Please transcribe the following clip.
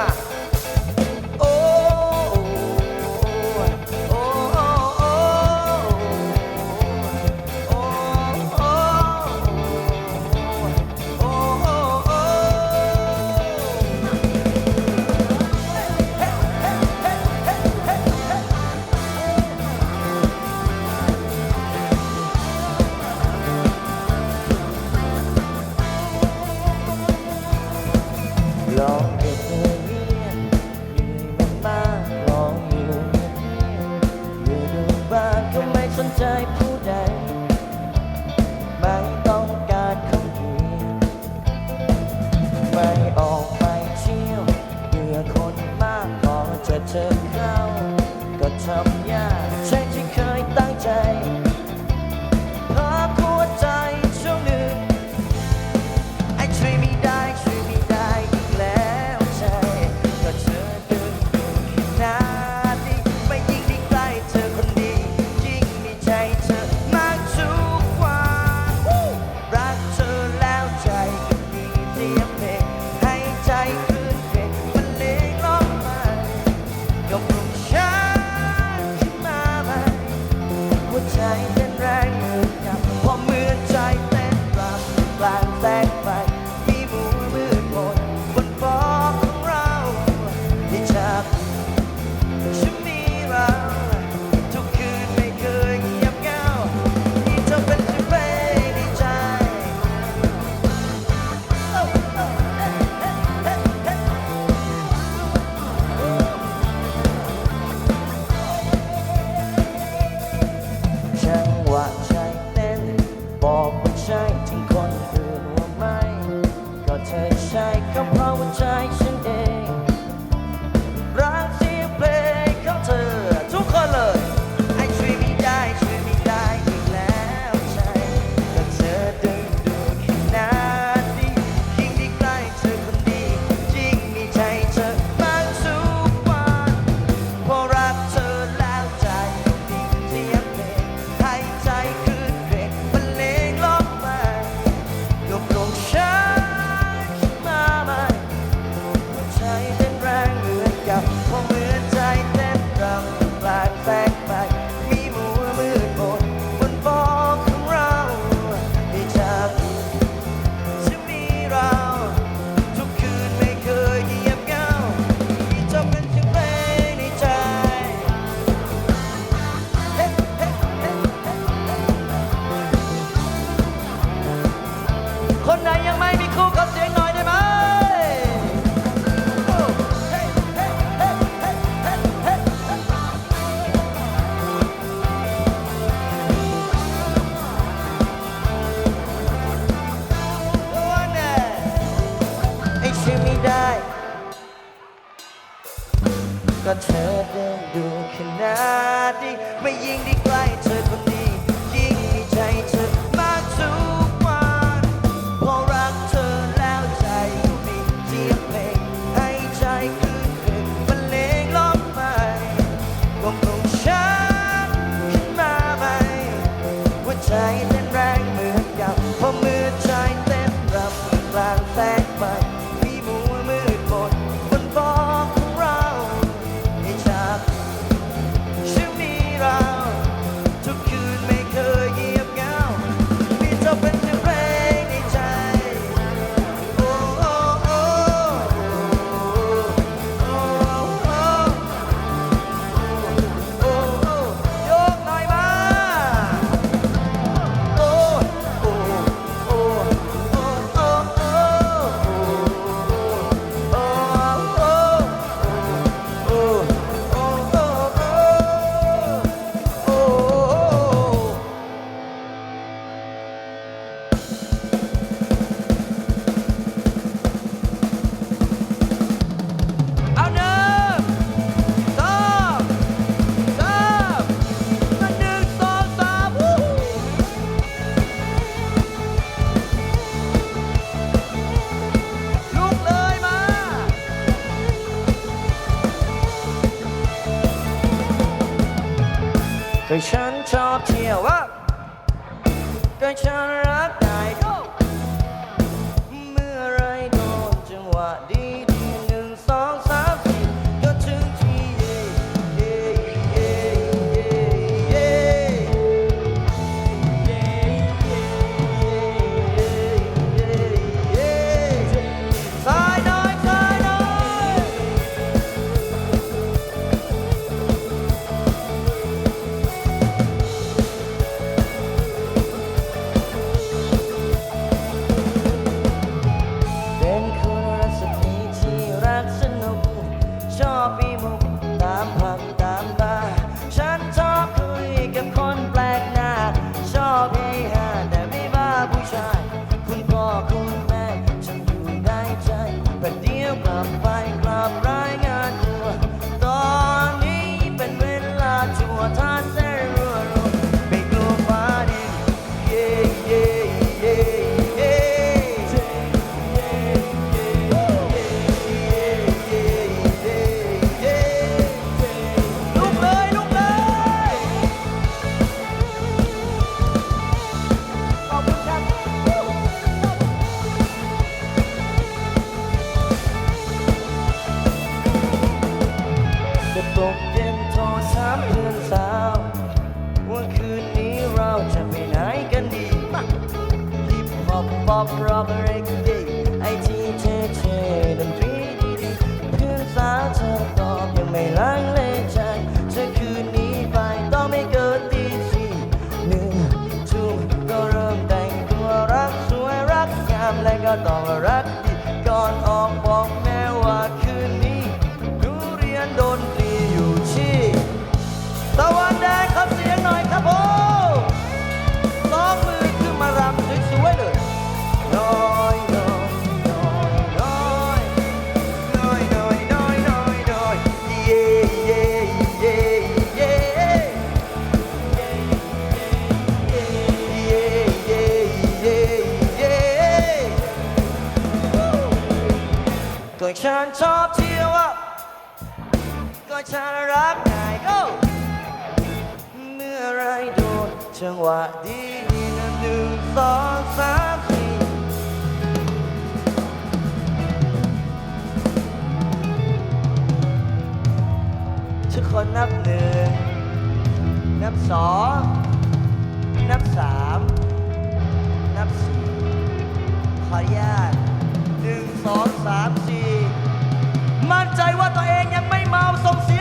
lá. เธอเข้าก็ทำยาก ก็เธอเดินดูขนาดนี้ไม่ยิ่ง ก็ฉันชอบเที่ยวว่าก็ฉันรัก ชั่วทานแื่อฉันชอบเที่ยวะก็ฉันรักนายก็เมื่อไรโดนจังหวะดีนะหนึ่งสองสามสี่ทุกคนนับหนึ่งนับสองนับสามนับสี่ขออนุญาตหนึ่งสองสามสี่ มั่นใจว่าตัวเองยังไม่เมาส่งเสีย